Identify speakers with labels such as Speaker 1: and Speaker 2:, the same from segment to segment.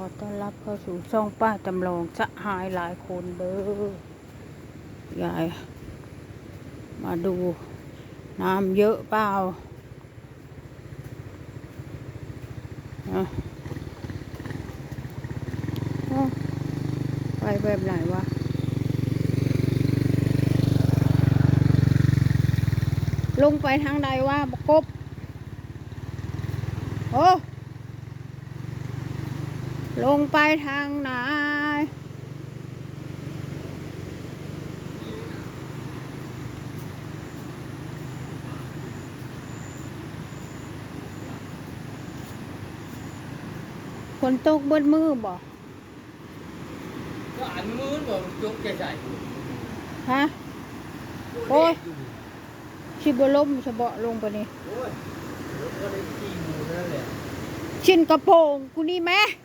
Speaker 1: อต้อนรับเข้าสู่ช่องป้าจำลองจะหายหลายคนเด้อยาย มาดู น้ำเยอะเปล่าอะเอ้าไปแบบไหนวะลงไปทางใดวะบกบ โอ้ ลงไปทางไหนฝนตกเบิดมือบ่
Speaker 2: ก็อันมือบอกยกใจใส่
Speaker 1: ฮะ โอ้ยชิบล้มฉบะลงไปนี่
Speaker 2: โอ้ยรถก็ได้ขี่หมูนั่นแหละ
Speaker 1: ชินกระโปรงกูนี่แม่
Speaker 2: โอเคก่อน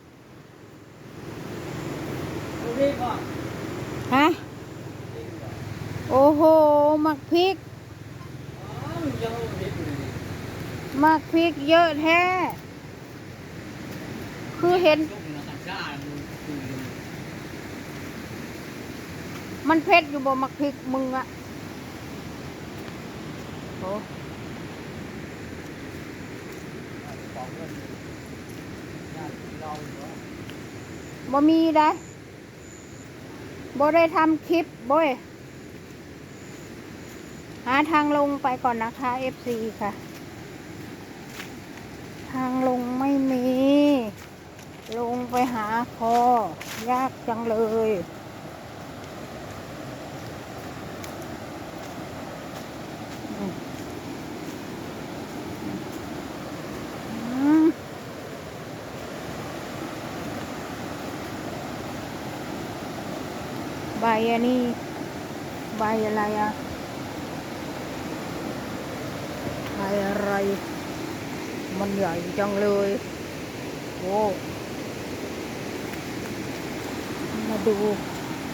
Speaker 1: ฮะโอ้โหหมักพริก
Speaker 2: ห
Speaker 1: มักพริกเยอะแท้ คือเห็น
Speaker 2: มัน
Speaker 1: เผ็ดอยู่บ่มักพริกมึงอะโอ้บ่มีได้ บ่ได้ทำคลิปบ่ยหาทางลงไปก่อนนะคะ FC ค่ะ ทางลงไม่มี ลงไปหาคอ ยากจังเลยอืมอืมใบอันนี้ใบอะไรอะใบอะไร มันใหญ่จังเลย โอ้มาดู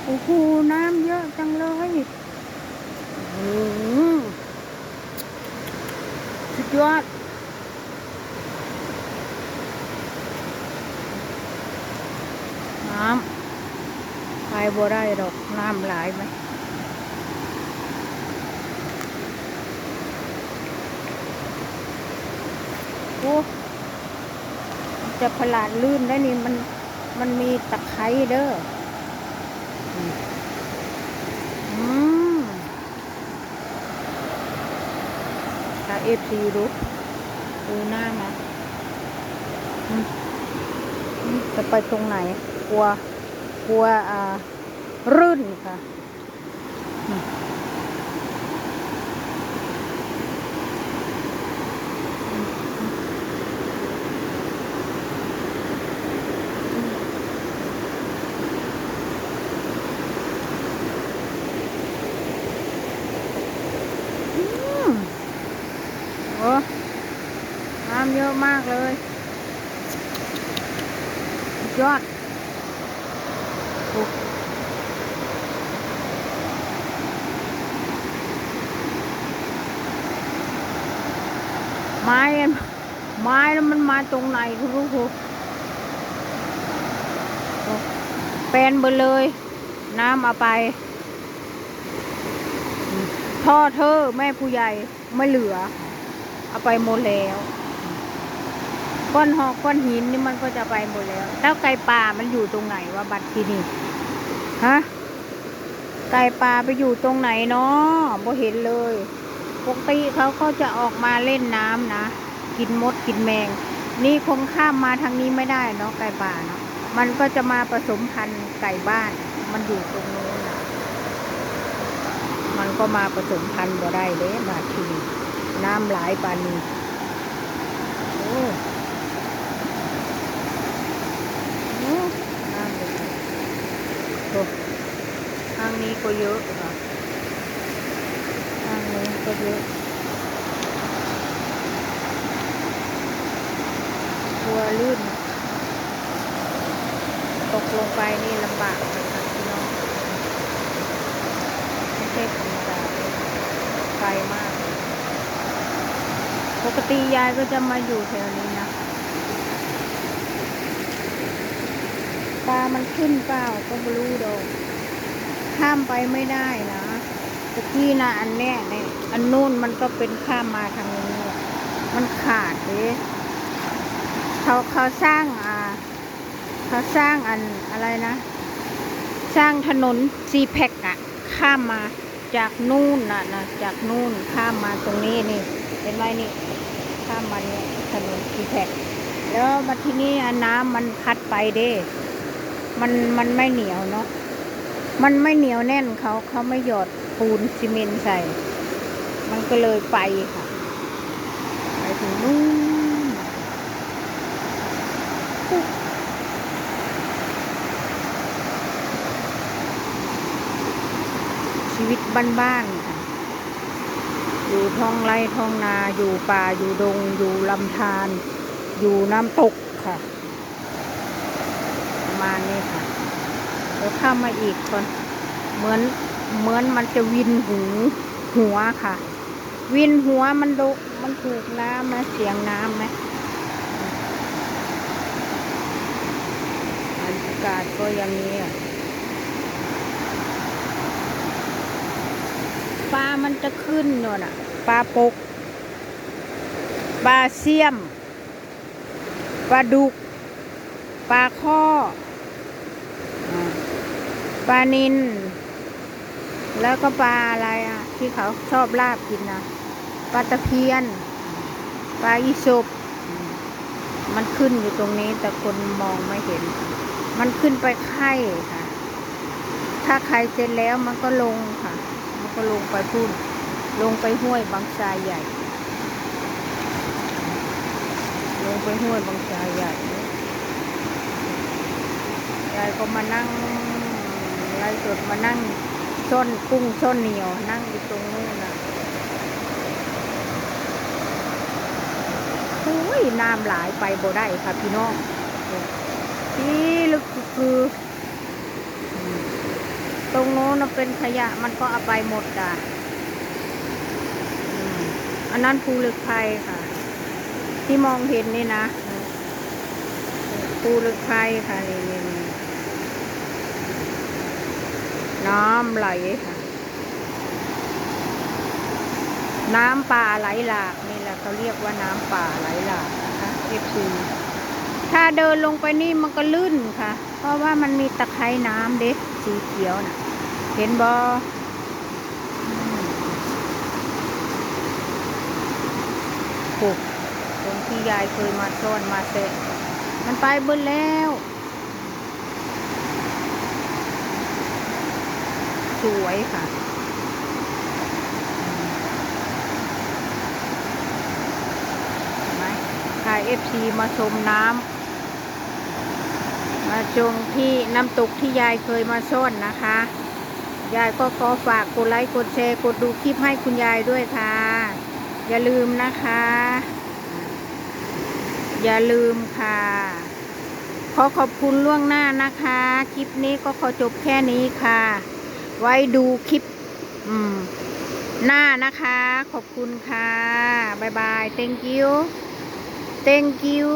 Speaker 1: โอ้โห น้ำเยอะจังเลยอืมสุดยอด น้ำไปบ่ได้ดอกน้ำหลายไหมโอ้มันจะผลาดลื่นได้นี่มันมันมีตะไคร้เด้ออืมอืมถ้าเอฟซีดูดูหน้ามาอืมอืมจะไปตรงไหน กลัว กลัวอ่า รื่นค่ะอืมอืมโอ้น้ำเยอะมากเลยสุดยอดโอ้ไม้ไม้แล้วมันมาตรงไหนคุณรู้หโอ้แปลนไปเลย น้ำเอาไปพ่อเธอแม่ผู้ใหญ่ไม่เหลือ เอาไปหมดแล้วก้อนหอกก้อนหินนี่มันก็จะไปหมดแล้ว แล้วไก่ป่ามันอยู่ตรงไหนวะบัดที่นี่ฮะไก่ป่าไปอยู่ตรงไหนเนาะบ่เห็นเลย ปกติเขาก็จะออกมาเล่นน้ำนะ กินมดกินแมง นี่คงข้ามมาทางนี้ไม่ได้เนาะไก่ป่าเนาะมันก็จะมาผสมพันธุ์ไก่บ้าน มันอยู่ตรงโน้นนะมันก็มาผสมพันธุ์บ่ได้เด้บาทีนี้น้ำหลายปานนี้โอ้โอ้น้ำเลยทางนี้ก็เยอะค่ะ ก็เยอะกลัวลื่น ตกลงไปนี่ลำบากนะคะพี่น้องไม่ใช่ธรรมดาไกลมาก ปกติยายก็จะมาอยู่แถวนี้นะลามันขึ้นเปล่าก็ไม่รู้ดอก ข้ามไปไม่ได้นะ ตะกี้นะอันเนี้ยนี่อันนู้นมันก็เป็นข้ามมาทางนี้ มันขาดเลยเขาเขาสร้างอ่าเขาสร้างอันอะไรนะ สร้างถนนซีแพคอะข้ามมาจากนู่นน่ะนะจากนู่นข้ามมาตรงนี้นี่เห็นไหมนี่ข้ามมาเนี่ยถนนซีแพคแล้วมาที่นี่อะน้ำมันพัดไปเด้ มันมันไม่เหนียวเนาะมันไม่เหนียวแน่นเขาเขาไม่หยด ปูนซีเมนต์ใส่ มันก็เลยไปค่ะ ไปถึงนู่นชีวิตบ้านๆค่ะ อยู่ท้องไร่ท้องนา อยู่ป่า อยู่ดง อยู่ลำธารอยู่น้ำตกค่ะ ประมาณนี้ค่ะแล้วข้ามมาอีกคนเหมือน เหมือนมันจะวินหูหัวค่ะ วินหัวมันดุมันถูกน้ำไหมเสียงน้ำไหมบรรยากาศก็อย่างนี้อะปลามันจะขึ้นโน่นอะปลาปกปลาเสี่ยมปลาดุกปลาข้อปลานิน แล้วก็ปลาอะไรอะ ที่เขาชอบลาบกินนะปลาตะเพียน ปลาอีสบมันขึ้นอยู่ตรงนี้แต่คนมองไม่เห็น มันขึ้นไปไข่ค่ะ ถ้าใครเสร็จแล้วมันก็ลงค่ะ มันก็ลงไปพุ่น ลงไปห้วยบางทรายใหญ่ ลงไปห้วยบางทรายใหญ่ยายก็มานั่งไล่สดมานั่ง ส้นกุ้งส้นเหนียว นั่งอยู่ตรงนู้นนะโอ้ยน้ำหลายไปบ่ได้ค่ะพี่น้องที่ลึกคือตรงโน้นเป็นขยะมันก็เอาไปหมดอะอันนั้นภูเหลึกไฟค่ะ ที่มองเห็นนี่นะภูเหลึกไฟค่ะนี่ น้ำไหลค่ะ น้ำป่าไหลหลากนี่แหละเขาเรียกว่าน้ำป่าไหลหลากนะคะเอฟซีถ้าเดินลงไปนี่มันก็ลื่นค่ะ เพราะว่ามันมีตะไคร่น้ำเด็กสีเขียวน่ะ เห็นบอปลูกตรงที่ยายเคยมาซ่อนมาเสะมันไปเบิดแล้ว สวยค่ะเห็นไหมพาเอฟซีมาชมน้ำมาชมที่น้ำตกที่ยายเคยมาซ่อนนะคะ ยายก็ขอฝากกดไลค์กดแชร์กดดูคลิปให้คุณยายด้วยค่ะ อย่าลืมนะคะ อย่าลืมค่ะ ขอขอบคุณล่วงหน้านะคะ คลิปนี้ก็ขอจบแค่นี้ค่ะ ไว้ดูคลิปหน้านะคะ ขอบคุณค่ะบ๊ายบาย thank you thank you